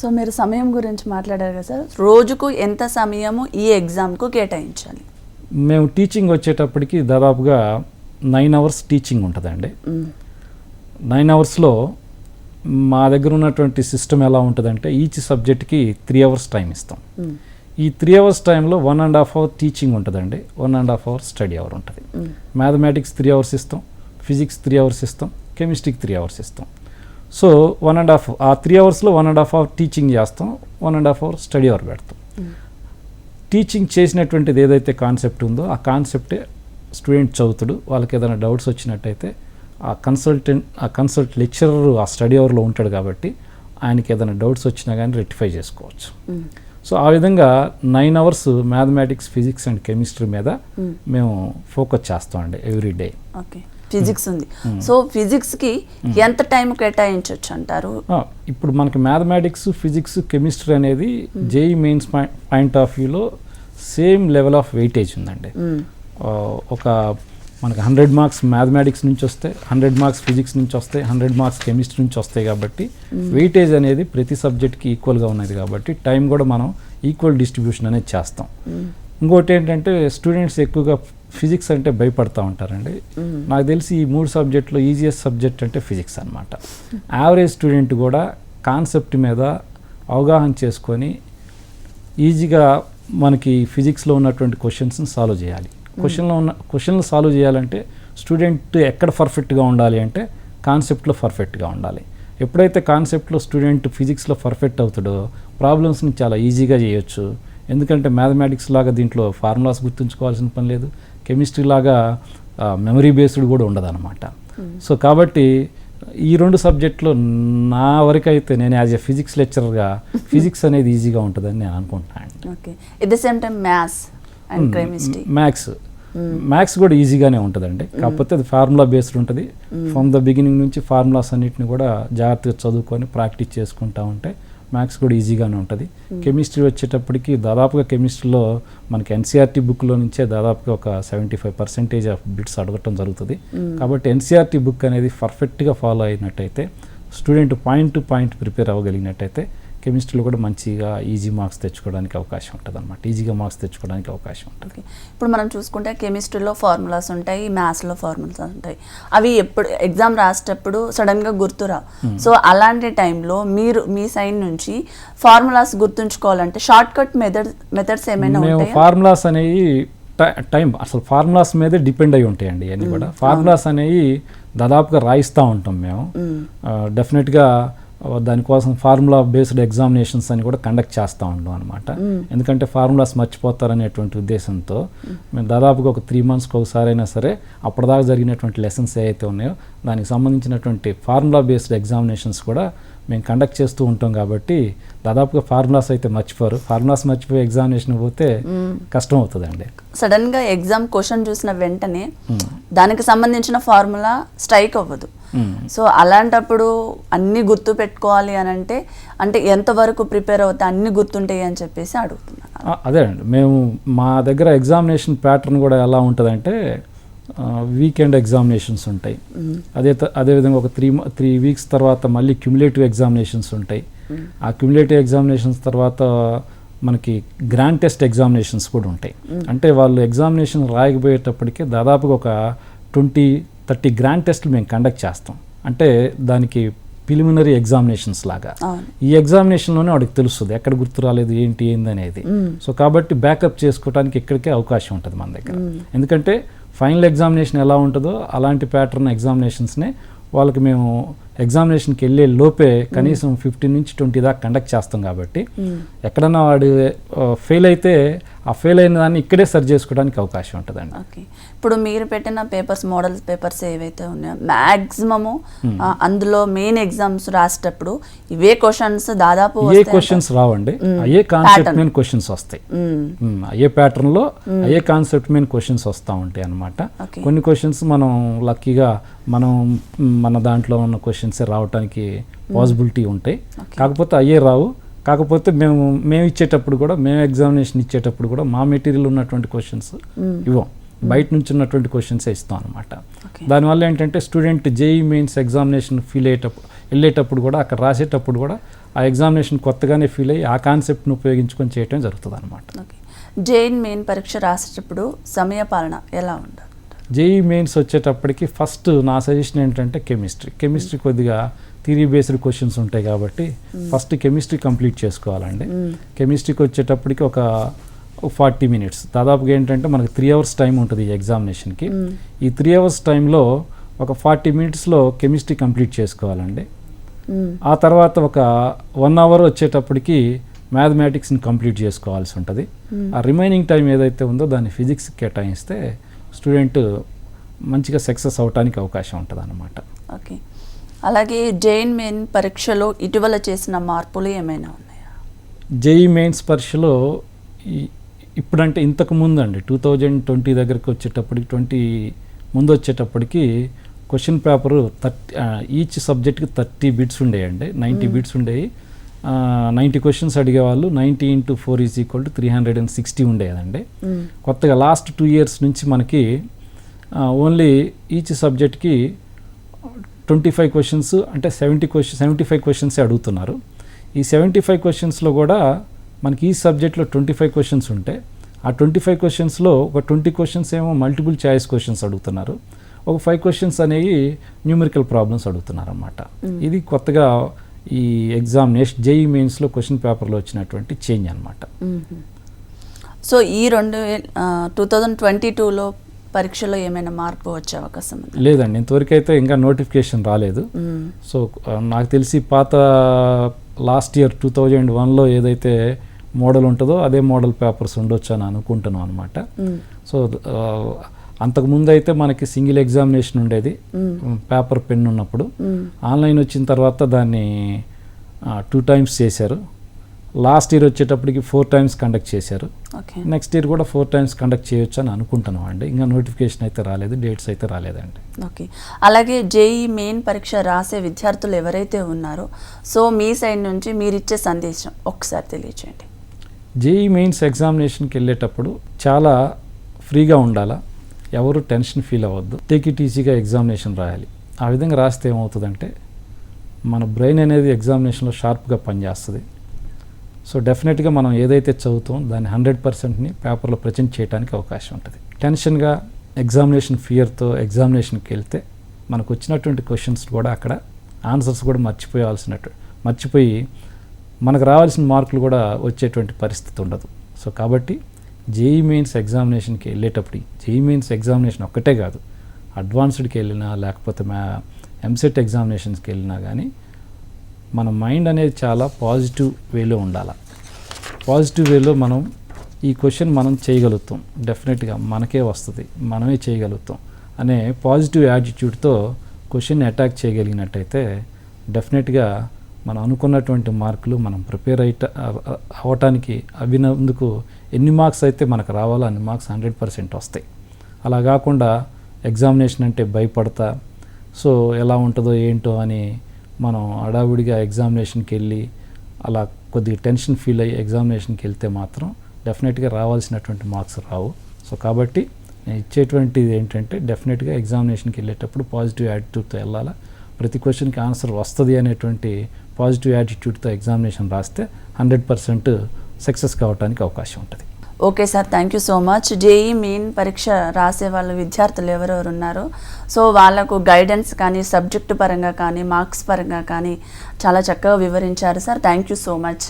So మీరు సమయం గురించి మాట్లాడారు కదా సార్. రోజుకు ఎంత సమయము ఈ ఎగ్జామ్కు కేటాయించాలి? మేము టీచింగ్ వచ్చేటప్పటికి దాదాపుగా నైన్ అవర్స్ టీచింగ్ ఉంటుందండి. నైన్ అవర్స్లో మా దగ్గర ఉన్నటువంటి సిస్టమ్ ఎలా ఉంటుందంటే ఈచ్ సబ్జెక్ట్కి త్రీ అవర్స్ టైం ఇస్తాం. ఈ త్రీ అవర్స్ టైంలో one and half hour teaching ఉంటుందండి. One and half hour study hour ఉంటుంది. మ్యాథమెటిక్స్ త్రీ అవర్స్ ఇస్తాం ఫిజిక్స్ త్రీ అవర్స్ ఇస్తాం కెమిస్ట్రీకి త్రీ అవర్స్ ఇస్తాం. సో వన్ అండ్ హాఫ్ ఆ త్రీ అవర్స్లో one and half hour teaching చేస్తాం one and half hour study hour పెడతాం టీచింగ్ చేసినటువంటిది ఏదైతే కాన్సెప్ట్ ఉందో ఆ కాన్సెప్టే స్టూడెంట్ చదువుతాడు వాళ్ళకి ఏదైనా డౌట్స్ వచ్చినట్టయితే ఆ కన్సల్టెంట్ ఆ కన్సల్ట్ లెక్చరర్ ఆ స్టడీ అవర్లో ఉంటాడు కాబట్టి ఆయనకి ఏదైనా డౌట్స్ వచ్చినా కానీ రెక్టిఫై చేసుకోవచ్చు. సో ఆ విధంగా nine hours mathematics physics and chemistry మీద మ్మ్. మేము ఫోకస్ చేస్తామండి ఎవ్రీ డే ఓకే ఫిజిక్స్ ఉంది. సో ఫిజిక్స్కి ఎంత టైం కేటాయించవచ్చు అంటారు? ఇప్పుడు మనకి మ్యాథమెటిక్స్ ఫిజిక్స్ కెమిస్ట్రీ అనేది జేఈ మెయిన్స్ పాయింట్ ఆఫ్ వ్యూలో సేమ్ లెవెల్ ఆఫ్ వెయిటేజ్ ఉందండి. ఒక మనకి హండ్రెడ్ మార్క్స్ మ్యాథమెటిక్స్ నుంచి వస్తే హండ్రెడ్ మార్క్స్ ఫిజిక్స్ నుంచి వస్తాయి హండ్రెడ్ మార్క్స్ కెమిస్ట్రీ నుంచి వస్తాయి కాబట్టి వెయిటేజ్ అనేది ప్రతి సబ్జెక్ట్కి ఈక్వల్గా ఉన్నది కాబట్టి టైం కూడా మనం ఈక్వల్ డిస్ట్రిబ్యూషన్ అనేది చేస్తాం. ఇంకోటి ఏంటంటే స్టూడెంట్స్ ఎక్కువగా ఫిజిక్స్ అంటే భయపడతా ఉంటారండి. నాకు తెలిసి ఈ మూడు సబ్జెక్టులో ఈజియెస్ట్ సబ్జెక్ట్ అంటే ఫిజిక్స్ అనమాట యావరేజ్ స్టూడెంట్ కూడా కాన్సెప్ట్ మీద అవగాహన చేసుకొని ఈజీగా మనకి ఫిజిక్స్లో ఉన్నటువంటి క్వశ్చన్స్ని సాల్వ్ చేయాలి. క్వశ్చన్లో ఉన్న క్వశ్చన్లు సాల్వ్ చేయాలంటే స్టూడెంట్ ఎక్కడ పర్ఫెక్ట్గా ఉండాలి అంటే కాన్సెప్ట్లో పర్ఫెక్ట్గా ఉండాలి. ఎప్పుడైతే కాన్సెప్ట్లో స్టూడెంట్ ఫిజిక్స్లో పర్ఫెక్ట్ అవుతాడో ప్రాబ్లమ్స్ని చాలా ఈజీగా చేయొచ్చు. ఎందుకంటే మ్యాథమెటిక్స్ లాగా దీంట్లో ఫార్ములాస్ గుర్తుంచుకోవాల్సిన పని లేదు. కెమిస్ట్రీ లాగా మెమరీ బేస్డ్ కూడా ఉండదన్నమాట. సో కాబట్టి ఈ రెండు సబ్జెక్టులో నా వరకు అయితే నేను యాజ్ ఎ ఫిజిక్స్ లెక్చరర్గా ఫిజిక్స్ అనేది ఈజీగా ఉంటుందని నేను అనుకుంటున్నాను. Okay at the same time maths and chemistry maths maths కూడా ఈజీగానే ఉంటుందండి. కాకపోతే అది ఫార్ములా బేస్డ్ ఉంటుంది. ఫ్రమ్ ద బిగినింగ్ నుంచి ఫార్ములాస్ అన్నిటిని కూడా జాగ్రత్తగా చదువుకొని ప్రాక్టీస్ చేసుకుంటా ఉంటే మ్యాథ్స్ కూడా ఈజీగానే ఉంటుంది. కెమిస్ట్రీ వచ్చేటప్పటికి దాదాపుగా కెమిస్ట్రీలో మనకి ఎన్సీఆర్టీ బుక్లో నుంచే దాదాపుగా ఒక seventy five percentage of bits అడగటం జరుగుతుంది. కాబట్టి ఎన్సీఆర్టీ బుక్ అనేది పర్ఫెక్ట్గా ఫాలో అయినట్టయితే student point to point prepare అవ్వగలిగినట్టయితే కెమిస్ట్రీలో కూడా మంచిగా ఈజీ మార్క్స్ తెచ్చుకోవడానికి అవకాశం ఉంటుంది అనమాట ఈజీగా మార్క్స్ తెచ్చుకోవడానికి అవకాశం ఉంటుంది. ఇప్పుడు మనం చూసుకుంటే కెమిస్ట్రీలో ఫార్ములాస్ ఉంటాయి మ్యాథ్స్లో ఫార్ములాస్ ఉంటాయి. అవి ఎప్పుడు ఎగ్జామ్ రాసేటప్పుడు సడన్గా గుర్తురావు సో అలాంటి టైంలో మీరు మీ సైడ్ నుంచి ఫార్ములాస్ గుర్తుంచుకోవాలంటే షార్ట్ కట్ మెథడ్ మెథడ్స్ ఏమైనా మేము ఉంటాయా? ఫార్ములాస్ అనేవి టై- టైం అసలు ఫార్ములాస్ మీదే డిపెండ్ అయి ఉంటాయండి అన్నీ కూడా. ఫార్ములాస్ అనేవి దాదాపుగా రాయిస్తూ ఉంటాం మేము. డెఫినెట్గా దానికోసం ఫార్ములా బేస్డ్ ఎగ్జామినేషన్స్ అని కూడా కండక్ట్ చేస్తూ ఉంటాం అనమాట ఎందుకంటే ఫార్ములాస్ మర్చిపోతారనేటువంటి ఉద్దేశంతో మేము. దాదాపుగా ఒక త్రీ మంత్స్కి ఒకసారి అయినా సరే అప్పటిదాకా జరిగినటువంటి లెసన్స్ ఏవైతే ఉన్నాయో దానికి సంబంధించినటువంటి ఫార్ములా బేస్డ్ ఎగ్జామినేషన్స్ కూడా మేము కండక్ట్ చేస్తూ ఉంటాం కాబట్టి దాదాపుగా ఫార్ములాస్ అయితే మర్చిపోరు. ఫార్ములాస్ మర్చిపోయి ఎగ్జామినేషన్ పోతే కష్టం అవుతుందండి. సడన్గా ఎగ్జామ్ క్వశ్చన్ చూసిన వెంటనే దానికి సంబంధించిన ఫార్ములా స్ట్రైక్ అవ్వదు. సో అలాంటప్పుడు అన్ని గుర్తు పెట్టుకోవాలి అని అంటే అంటే ఎంతవరకు ప్రిపేర్ అవుతే అన్ని గుర్తుంటాయి అని చెప్పేసి అడుగుతున్నాను. అదే అండి. మేము మా దగ్గర ఎగ్జామినేషన్ ప్యాటర్న్ కూడా ఎలా ఉంటుందంటే వీకెండ్ ఎగ్జామినేషన్స్ ఉంటాయి. అదే త- అదేవిధంగా ఒక త్రీ త్రీ వీక్స్ తర్వాత మళ్ళీ క్యుములేటివ్ ఎగ్జామినేషన్స్ ఉంటాయి. ఆ క్యుములేటివ్ ఎగ్జామినేషన్స్ తర్వాత మనకి గ్రాండ్ టెస్ట్ ఎగ్జామినేషన్స్ కూడా ఉంటాయి. అంటే వాళ్ళు ఎగ్జామినేషన్ రాయకపోయేటప్పటికే దాదాపుగా ఒక ట్వంటీ థర్టీ గ్రాండ్ టెస్ట్లు మేము కండక్ట్ చేస్తాం. అంటే దానికి ప్రిలిమినరీ ఎగ్జామినేషన్స్ లాగా. ఈ ఎగ్జామినేషన్లోనే వాడికి తెలుస్తుంది ఎక్కడ గుర్తు రాలేదు ఏంటి ఏంది అనేది సో కాబట్టి బ్యాకప్ చేసుకోవడానికి ఇక్కడికే అవకాశం ఉంటుంది మన దగ్గర. ఎందుకంటే ఫైనల్ ఎగ్జామినేషన్ ఎలా ఉంటుందో అలాంటి ప్యాటర్న్ ఎగ్జామినేషన్స్నే వాళ్ళకి మేము ఎగ్జామినేషన్కి వెళ్ళే లోపే కనీసం ఫిఫ్టీన్ నుంచి ట్వంటీ దాకా కండక్ట్ చేస్తాం కాబట్టి ఎక్కడన్నా వాడు ఫెయిల్ అయితే ఆ ఫెయిల్ అయిన దాన్ని ఇక్కడే సరి చేసుకోవడానికి అవకాశం ఉంటుందండి. ఓకే. ఇప్పుడు మీరు పెట్టిన పేపర్స్ మోడల్ పేపర్స్ ఏవైతే ఉన్నాయో మ్యాక్సిమము అందులో మెయిన్ ఎగ్జామ్స్ రాసేటప్పుడు ఇవే క్వశ్చన్స్ దాదాపు ఏ క్వశ్చన్స్ రావండి. అయ్యే కాన్సెప్ట్ మీద క్వశ్చన్స్ వస్తాయి. మ్మ్. అయ్యే ప్యాటర్న్లో అయ్యే కాన్సెప్ట్ మీద క్వశ్చన్స్ వస్తూ ఉంటాయి Okay. కొన్ని క్వశ్చన్స్ మనం లక్కీగా మనం మన దాంట్లో ఉన్న క్వశ్చన్స్ రావడానికి పాసిబిలిటీ ఉంటాయి. కాకపోతే అయ్యే రావు. కాకపోతే మేము మేము ఇచ్చేటప్పుడు కూడా మేము ఎగ్జామినేషన్ ఇచ్చేటప్పుడు కూడా మా మెటీరియల్ ఉన్నటువంటి క్వశ్చన్స్ ఇవ్వం. బయట నుంచి ఉన్నటువంటి క్వశ్చన్స్ ఇస్తాం అనమాట. దానివల్ల ఏంటంటే student JEE mains examination feel అయ్యేటప్పుడు వెళ్ళేటప్పుడు కూడా అక్కడ రాసేటప్పుడు కూడా ఆ ఎగ్జామినేషన్ కొత్తగానే ఫీల్ అయ్యి ఆ కాన్సెప్ట్ను ఉపయోగించుకొని చేయటం జరుగుతుంది అనమాట జైన్ మెయిన్ పరీక్ష రాసేటప్పుడు సమయపాలన ఎలా ఉండాలి జేఈ మెయిన్స్ వచ్చేటప్పటికి ఫస్ట్ నా సజెషన్ ఏంటంటే కెమిస్ట్రీ కెమిస్ట్రీ కొద్దిగా థిరీ బేస్డ్ క్వశ్చన్స్ ఉంటాయి కాబట్టి ఫస్ట్ కెమిస్ట్రీ కంప్లీట్ చేసుకోవాలండి. కెమిస్ట్రీకి వచ్చేటప్పటికి ఒక ఫార్టీ మినిట్స్. దాదాపుగా ఏంటంటే మనకి త్రీ అవర్స్ టైం ఉంటుంది ఈ ఎగ్జామినేషన్కి. ఈ త్రీ అవర్స్ టైంలో ఒక ఫార్టీ మినిట్స్లో కెమిస్ట్రీ కంప్లీట్ చేసుకోవాలండి. ఆ తర్వాత ఒక వన్ అవర్ వచ్చేటప్పటికి మ్యాథమెటిక్స్ని కంప్లీట్ చేసుకోవాల్సి ఉంటుంది. ఆ రిమైనింగ్ టైం ఏదైతే ఉందో దాన్ని ఫిజిక్స్ కేటాయిస్తే స్టూడెంట్ మంచిగా సక్సెస్ అవడానికి అవకాశం ఉంటుంది అన్నమాట ఓకే. అలాగే జైన్ మెయిన్ పరీక్షలో ఇటీవల చేసిన మార్పులు ఏమైనా ఉన్నాయా? జేఈ మెయిన్స్ పరీక్షలో ఇప్పుడంటే ఇంతకు ముందు అండి టూ థౌజండ్ ట్వంటీ దగ్గరికి వచ్చేటప్పటికి ట్వంటీ ముందు వచ్చేటప్పటికి క్వశ్చన్ పేపరు థర్టీ ఈచ్ సబ్జెక్ట్కి థర్టీ బిట్స్ ఉండేయండి నైంటీ బిట్స్ ఉండేవి. నైంటీ క్వశ్చన్స్ అడిగేవాళ్ళు ninety into four is equal to three hundred and sixty ఉండేదండి. కొత్తగా లాస్ట్ టూ ఇయర్స్ నుంచి మనకి ఓన్లీ ఈచ్ సబ్జెక్ట్కి ట్వంటీ ఫైవ్ క్వశ్చన్స్ అంటే సెవెంటీ క్వశ్చన్ సెవెంటీ ఫైవ్ క్వశ్చన్సే అడుగుతున్నారు. ఈ సెవెంటీ ఫైవ్ క్వశ్చన్స్లో కూడా మనకి ఈ సబ్జెక్ట్లో ట్వంటీ ఫైవ్ క్వశ్చన్స్ ఉంటే ఆ ట్వంటీ ఫైవ్ క్వశ్చన్స్లో ఒక ట్వంటీ క్వశ్చన్స్ ఏమో మల్టిపుల్ చాయిస్ క్వశ్చన్స్ అడుగుతున్నారు. ఒక ఫైవ్ క్వశ్చన్స్ అనేవి న్యూమరికల్ ప్రాబ్లమ్స్ అడుగుతున్నారు అన్నమాట ఇది కొత్తగా ఈ ఎగ్జామ్ నెక్స్ట్ జేఈ మెయిన్స్లో క్వశ్చన్ పేపర్లో వచ్చినటువంటి చేంజ్ అనమాట. సో ఈ రెండు టూ థౌజండ్ ట్వంటీ టూలో పరీక్షలో ఏమైనా మార్పు వచ్చే అవకాశం లేదండి ఇంతవరకు అయితే ఇంకా నోటిఫికేషన్ రాలేదు. సో నాకు తెలిసి పాత లాస్ట్ ఇయర్ టూ థౌజండ్ వన్లో ఏదైతే మోడల్ ఉంటుందో అదే మోడల్ పేపర్స్ ఉండొచ్చు అని అనుకుంటున్నాం అనమాట. సో అంతకుముందు అయితే మనకి సింగిల్ ఎగ్జామినేషన్ ఉండేది. పేపర్ పెన్ ఉన్నప్పుడు. ఆన్లైన్ వచ్చిన తర్వాత దాన్ని టూ టైమ్స్ చేశారు లాస్ట్ ఇయర్ వచ్చేటప్పటికి ఫోర్ టైమ్స్ కండక్ట్ చేశారు. ఓకే. నెక్స్ట్ ఇయర్ కూడా ఫోర్ టైమ్స్ కండక్ట్ చేయొచ్చు అని అనుకుంటున్నాం అండి. ఇంకా నోటిఫికేషన్ అయితే రాలేదు డేట్స్ అయితే రాలేదండి. ఓకే. అలాగే జేఈ మెయిన్ పరీక్ష రాసే విద్యార్థులు ఎవరైతే ఉన్నారో సో మీ సైడ్ నుంచి మీరు ఇచ్చే సందేశం ఒకసారి తెలియచేయండి. జేఈ మెయిన్స్ ఎగ్జామినేషన్కి వెళ్ళేటప్పుడు చాలా ఫ్రీగా ఉండాలా? ఎవరు టెన్షన్ ఫీల్ అవ్వద్దు. టేక్ ఇట్ ఈజీగా ఎగ్జామినేషన్ రాయాలి. ఆ విధంగా రాస్తే ఏమవుతుందంటే మన బ్రెయిన్ అనేది ఎగ్జామినేషన్లో షార్ప్గా పనిచేస్తుంది. సో డెఫినెట్గా మనం ఏదైతే చదువుతాం దాన్ని హండ్రెడ్ పర్సెంట్ని పేపర్లో ప్రజెంట్ చేయడానికి అవకాశం ఉంటుంది. టెన్షన్గా ఎగ్జామినేషన్ ఫియర్తో ఎగ్జామినేషన్కి వెళ్తే మనకు వచ్చినటువంటి క్వశ్చన్స్ కూడా అక్కడ ఆన్సర్స్ కూడా మర్చిపోయాల్సినట్టు మర్చిపోయి మనకు రావాల్సిన మార్కులు కూడా వచ్చేటువంటి పరిస్థితి ఉండదు. సో కాబట్టి జేఈ మెయిన్స్ ఎగ్జామినేషన్కి వెళ్ళేటప్పుడు జేఈ మెయిన్స్ ఎగ్జామినేషన్ ఒక్కటే కాదు అడ్వాన్స్డ్కి వెళ్ళినా లేకపోతే మా ఎంసెట్ ఎగ్జామినేషన్స్కి వెళ్ళినా కానీ మన మైండ్ అనేది చాలా పాజిటివ్ వేలో ఉండాలి. పాజిటివ్ వేలో మనం ఈ క్వశ్చన్ మనం చేయగలుగుతాం. డెఫినెట్గా మనకే వస్తుంది. మనమే చేయగలుగుతాం. అనే పాజిటివ్ యాటిట్యూడ్తో క్వశ్చన్ అటాక్ చేయగలిగినట్టయితే డెఫినెట్గా మనం అనుకున్నటువంటి మార్కులు మనం ప్రిపేర్ అయిట అవ్వటానికి అవినందుకు ఎన్ని మార్క్స్ అయితే మనకు రావాలో అన్ని మార్క్స్ హండ్రెడ్ పర్సెంట్ వస్తాయి. అలా కాకుండా ఎగ్జామినేషన్ అంటే భయపడతా. సో ఎలా ఉంటుందో ఏంటో అని మనం హడావుడిగా ఎగ్జామినేషన్కి వెళ్ళి అలా కొద్దిగా టెన్షన్ ఫీల్ అయ్యి ఎగ్జామినేషన్కి వెళ్తే మాత్రం డెఫినెట్గా రావాల్సినటువంటి మార్క్స్ రావు. సో కాబట్టి నేను ఇచ్చేటువంటిది ఏంటంటే డెఫినెట్గా ఎగ్జామినేషన్కి వెళ్ళేటప్పుడు పాజిటివ్ యాటిట్యూడ్తో వెళ్ళాలా. ప్రతి క్వశ్చన్కి ఆన్సర్ వస్తుంది అనేటువంటి పాజిటివ్ యాటిట్యూడ్తో ఎగ్జామినేషన్ రాస్తే హండ్రెడ్ పర్సెంట్ సక్సెస్ కావడానికి అవకాశం ఉంటుంది. Okay sir thank you so much JEE main పరీక్ష రాసే వాళ్ళ విద్యార్థులు ఎవరెవరు ఉన్నారో? సో వాళ్ళకు గైడెన్స్ కానీ సబ్జెక్టు పరంగా కానీ మార్క్స్ పరంగా కానీ చాలా చక్కగా వివరించారు sir. Thank you so much